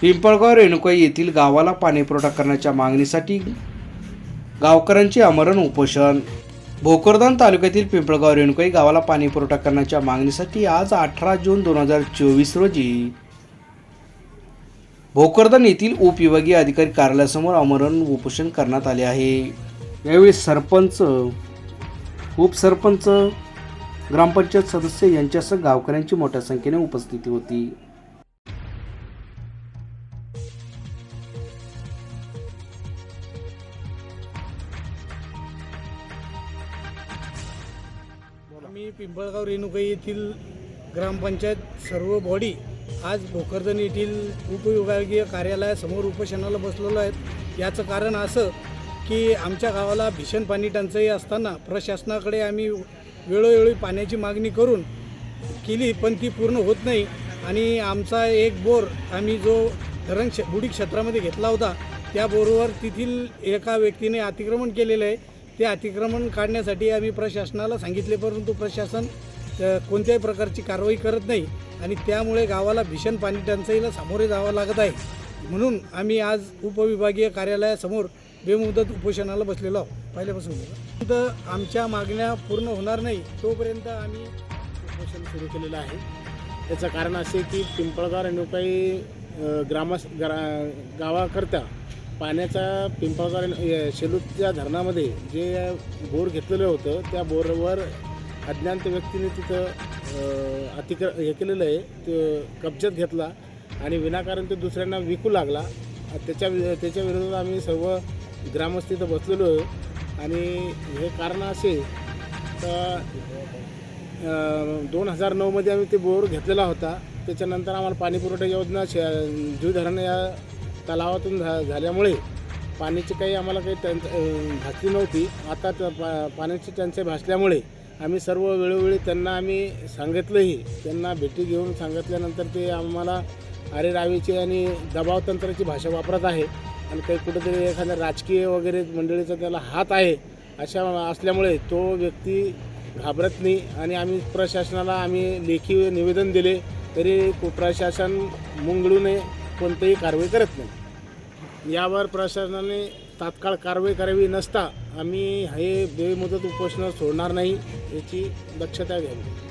पिंपळगाव रेणुकाई येथील गावाला पाणीपुरवठा करण्याच्या मागणीसाठी गावकऱ्यांचे आमरण उपोषण. भोकरदान तालुक्यातील पिंपळगाव रेणुकाई गावाला पाणीपुरवठा करण्याच्या मागणीसाठी आज अठरा जून दोन हजार चोवीस रोजी भोकरदान येथील उपविभागीय अधिकारी कार्यालयासमोर आमरण उपोषण करण्यात आले आहे. यावेळी सरपंच उपसरपंच ग्रामपंचायत सदस्य यांच्यासह गावकऱ्यांची मोठ्या संख्येने उपस्थिती होती. आम्ही पिंपळगाव रेणुका येथील ग्रामपंचायत सर्व बॉडी आज भोकरदन येथील उपविभागीय कार्यालयासमोर उपोषणाला बसलेलो आहेत. याचं कारण असं की आमच्या गावाला भीषण पाणी टंचाई असताना प्रशासनाकडे आम्ही वेळोवेळी पाण्याची मागणी करून केली पण ती पूर्ण होत नाही. आणि आमचा एक बोर आम्ही जो धरण क्ष बुडी क्षेत्रामध्ये घेतला होता त्या बोरवर तेथील एका व्यक्तीने अतिक्रमण केलेलं आहे. ते अतिक्रमण काढण्यासाठी आम्ही प्रशासनाला सांगितले परंतु प्रशासन कोणत्याही प्रकारची कारवाई करत नाही आणि त्यामुळे गावाला भीषण पाणी टंचाईला सामोरे जावं लागत आहे. म्हणून आम्ही आज उपविभागीय कार्यालयासमोर बेमुदत उपोषणाला बसलेलो आहोत. पहिल्यापासून तर आमच्या मागण्या पूर्ण होणार नाही तोपर्यंत आम्ही उपोषण सुरू केलेलं आहे. त्याचं कारण असे की पिंपळगाव रेणुकाई काही ग्रामस ग्रा गावाकरता पाण्याचा पिंपळगाव रेणु- शेलूच्या धरणामध्ये जे बोर घेतलेलं होतं त्या बोरवर अज्ञात व्यक्तीने तिथं अतिक्र हे केलेलं आहे. ते कब्जात घेतला आणि विनाकारण ते दुसऱ्यांना विकू लागला. त्याच्या वि- त्याच्या विरोधात आम्ही सर्व ग्रामस्थ इथं बसलेलो आहे. आणि हे कारण असे तर दोन हजार नऊमध्ये आम्ही ते बोर घेतलेला होता. त्याच्यानंतर आम्हाला पाणीपुरवठा योजना शे धरण या तलावातून झा झाल्यामुळे पाण्याची काही आम्हाला काही टंच भासली नव्हती. आता पा पाण्याची टंचाई भासल्यामुळे आम्ही सर्व वेळोवेळी त्यांना आम्ही सांगितलंही त्यांना भेटी घेऊन सांगितल्यानंतर ते आम्हाला अरे रावीची आणि दबाव तंत्राची भाषा वापरत आहे. आणि काही कुठेतरी एखाद्या राजकीय वगैरे मंडळीचा त्याला हात आहे अशा असल्यामुळे तो व्यक्ती घाबरत नाही. आणि आम्ही प्रशासनाला आम्ही लेखी निवेदन दिले तरी प्रशासन मुंगळू नये. कोणतीही कारवाई करत नाही. यावर प्रशासनाने तात्काळ कारवाई करावी नसता आम्ही हे बेमुदत उपोषण सोडणार नाही याची दक्षता घ्यावी.